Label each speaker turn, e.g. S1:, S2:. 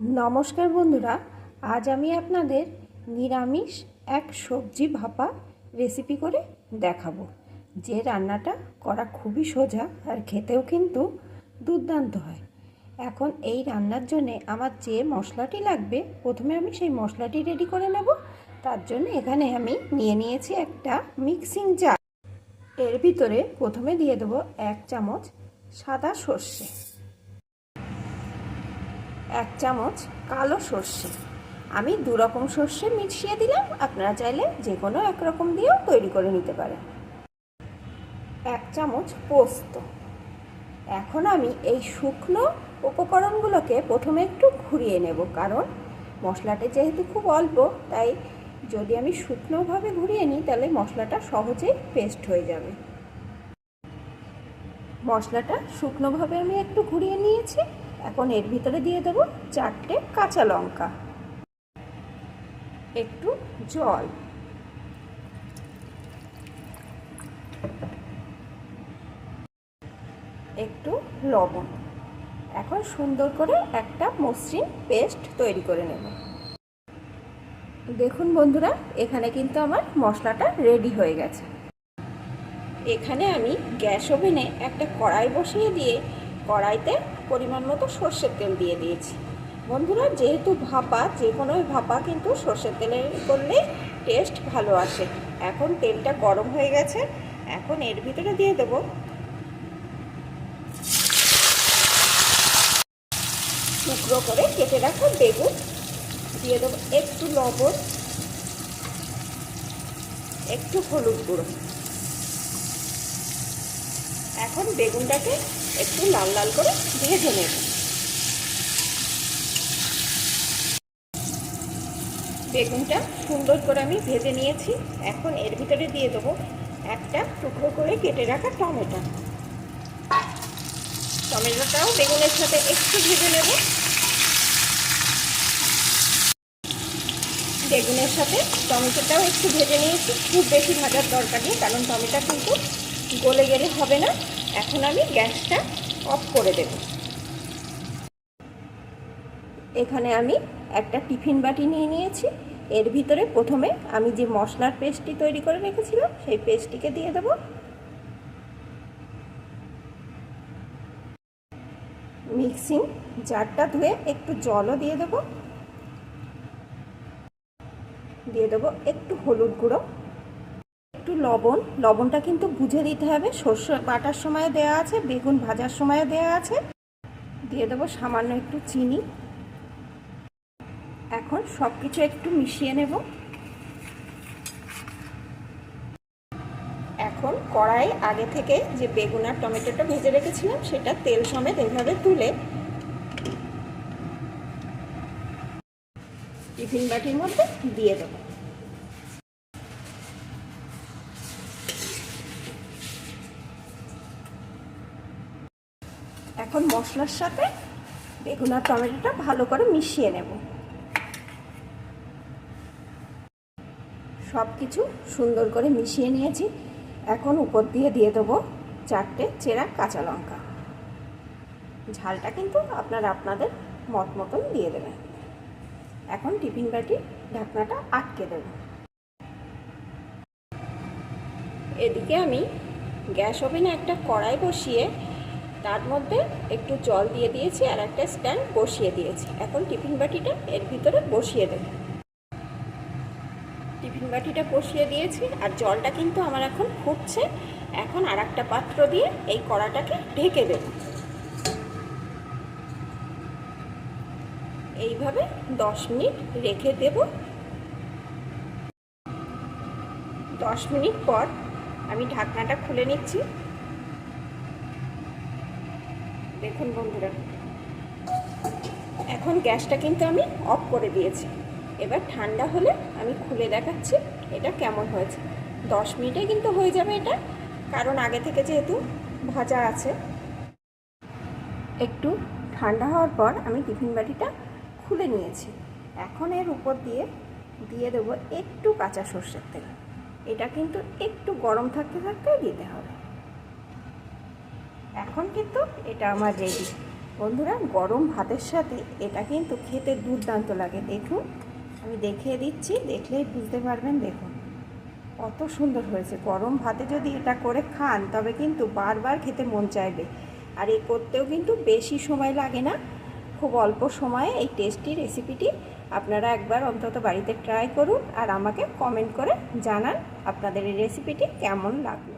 S1: নমস্কার বন্ধুরা, আজ আমি আপনাদের নিরামিষ এক সবজি ভাপা রেসিপি করে দেখাবো। যে রান্নাটা করা খুবই সোজা আর খেতেও কিন্তু দুর্দান্ত হয়। এখন এই রান্নার জন্যে আমার যে মশলাটি লাগবে, প্রথমে আমি সেই মশলাটি রেডি করে নেব। তার জন্য এখানে আমি নিয়ে নিয়েছি একটা মিক্সিং জার এর ভিতরে প্রথমে দিয়ে দেবো এক চামচ সাদা সর্ষে। এক চামচ কালো সর্ষে। আমি দু রকম সর্ষে মিশিয়ে দিলাম, আপনারা চাইলে যে কোনো এক রকম দিয়েও তৈরি করে নিতে পারেন। এক চামচ পোস্ত। এখন আমি এই শুকনো উপকরণগুলোকে প্রথমে একটু ঘুরিয়ে নেব, কারণ মশলাটা যেহেতু খুব অল্প, তাই যদি আমি শুকনোভাবে ঘুরিয়ে নিই, তাহলে মশলাটা সহজেই পেস্ট হয়ে যাবে। মশলাটা শুকনোভাবে আমি একটু ঘুরিয়ে নিয়েছি। এখন এর ভিতরে দিয়ে দেবো চারটে কাঁচা লঙ্কা। একটু জল। একটু লবণ। এখন সুন্দর করে একটা মসৃণ পেস্ট তৈরি করে নেব। দেখুন বন্ধুরা, এখানে কিন্তু আমার মশলাটা রেডি হয়ে গেছে। এখানে আমি গ্যাস ওভেনে একটা কড়াই বসিয়ে দিয়ে কড়াইতে পরিমাণ মতো সর্ষের তেল দিয়ে দিয়েছি। বন্ধুরা, যেহেতু ভাপা, যে কোনো ভাপা কিন্তু সর্ষের তেলে করলে টেস্ট ভালো আসে। এখন তেলটা গরম হয়ে গেছে। এখন এর ভিতরে দিয়ে দেব। টুকরো করে কেটে রাখা বেগুন। দিয়ে দেবো একটু লবণ, একটু হলুদ গুঁড়ো। এখন বেগুনটাকে একটু লাল লাল করে ভেজে নেব। বেগুনটা সুন্দর করে আমি ভেজে নিয়েছি। এখন এর ভিতরে দিয়ে দেবো একটা টুকরো করে কেটে রাখা টমেটো। টমেটোটাও বেগুনের সাথে একটু ভেজে নেব। বেগুনের সাথে টমেটোটাও একটু ভেজে নিয়েছি। খুব বেশি ভাজার দরকার নেই, কারণ টমেটো কিন্তু গলে গেলে হবে না। এখন আমি গ্যাসটা অফ করে দেব। এখানে আমি একটা টিফিন বাটি নিয়ে নিয়েছি। এর ভিতরে প্রথমে আমি যে মশলার পেস্টটি তৈরি করে রেখেছিলাম, সেই পেস্টটিকে দিয়ে দেব। মিক্সিং জারটা ধুয়ে একটু জলও দিয়ে দেব। দিয়ে দেবো একটু হলুদ গুঁড়ো। একটু লবণ। লবণটা কিন্তু বুঝে দিতে হবে। সর্ষে বাটার সময় দেওয়া আছে, বেগুন ভাজার সময় দেওয়া আছে। দিয়ে দেবো সামান্য একটু চিনি। এখন সব কিছু একটু মিশিয়ে নেব। এখন কড়াই আগে থেকে যে বেগুন আর টমেটোটা ভেজে রেখেছিলাম, সেটা তেল সমেত এভাবে তুলে টিফিন বাটির মধ্যে দিয়ে দেবো। এখন মশলার সাথে বেগুন আর টমেটোটা ভালো করে মিশিয়ে নেব। সব কিছু সুন্দর করে মিশিয়ে নিয়েছি। এখন উপর দিয়ে দিয়ে দেবো চারটে চেরা কাঁচা লঙ্কা। ঝালটা কিন্তু আপনারা আপনাদের মত মতন দিয়ে দেবেন। এখন টিফিন বাটি ঢাকনাটা আটকে দেব। এদিকে আমি গ্যাস ওভেনে একটা কড়াই বসিয়ে তার মধ্যে একটু জল দিয়ে দিয়েছি আর একটা স্ট্যান্ড বসিয়ে দিয়েছি। এখন টিফিন বাটিটা এর ভিতরে বসিয়ে দেব। টিফিন বাটিটা বসিয়ে দিয়েছি আর জলটা কিন্তু আমার এখন ফুটছে। এখন আর একটা পাত্র দিয়ে এই কড়াটাকে ঢেকে দেব। এইভাবে দশ মিনিট রেখে দেব। দশ মিনিট পর আমি ঢাকনাটা খুলে নিচ্ছি। দেখুন বন্ধুরা। এখন গ্যাসটা কিন্তু আমি অফ করে দিয়েছি। এবার ঠান্ডা হলে আমি খুলে দেখাচ্ছি এটা কেমন হয়েছে। দশ মিনিটে কিন্তু হয়ে যাবে এটা, কারণ আগে থেকে যেহেতু ভাজা আছে। একটু ঠান্ডা হওয়ার পর আমি টিফিন বাটিটা খুলে নিয়েছি। এখন এর উপর দিয়ে দিয়ে দেবো একটু কাঁচা সর্ষের তেল। এটা কিন্তু একটু গরম থাকতে থাকতে দিতে হবে। এখন কিন্তু এটা আমার রেডি বন্ধুরা, গরম ভাতের সাথে এটা কিন্তু খেতে দুর্দান্ত লাগে। দেখুন, আমি দেখিয়ে দিচ্ছি, দেখলেই বুঝতে পারবেন। দেখুন, কত সুন্দর হয়েছে। গরম ভাতে যদি এটা করে খান, তবে কিন্তু বারবার খেতে মন চাইবে। আর এ করতেও কিন্তু বেশি সময় লাগে না। খুব অল্প সময়ে এই টেস্টি রেসিপিটি আপনারা একবার অন্তত বাড়িতে ট্রাই করুন আর আমাকে কমেন্ট করে জানান আপনাদের এই রেসিপিটি কেমন লাগল।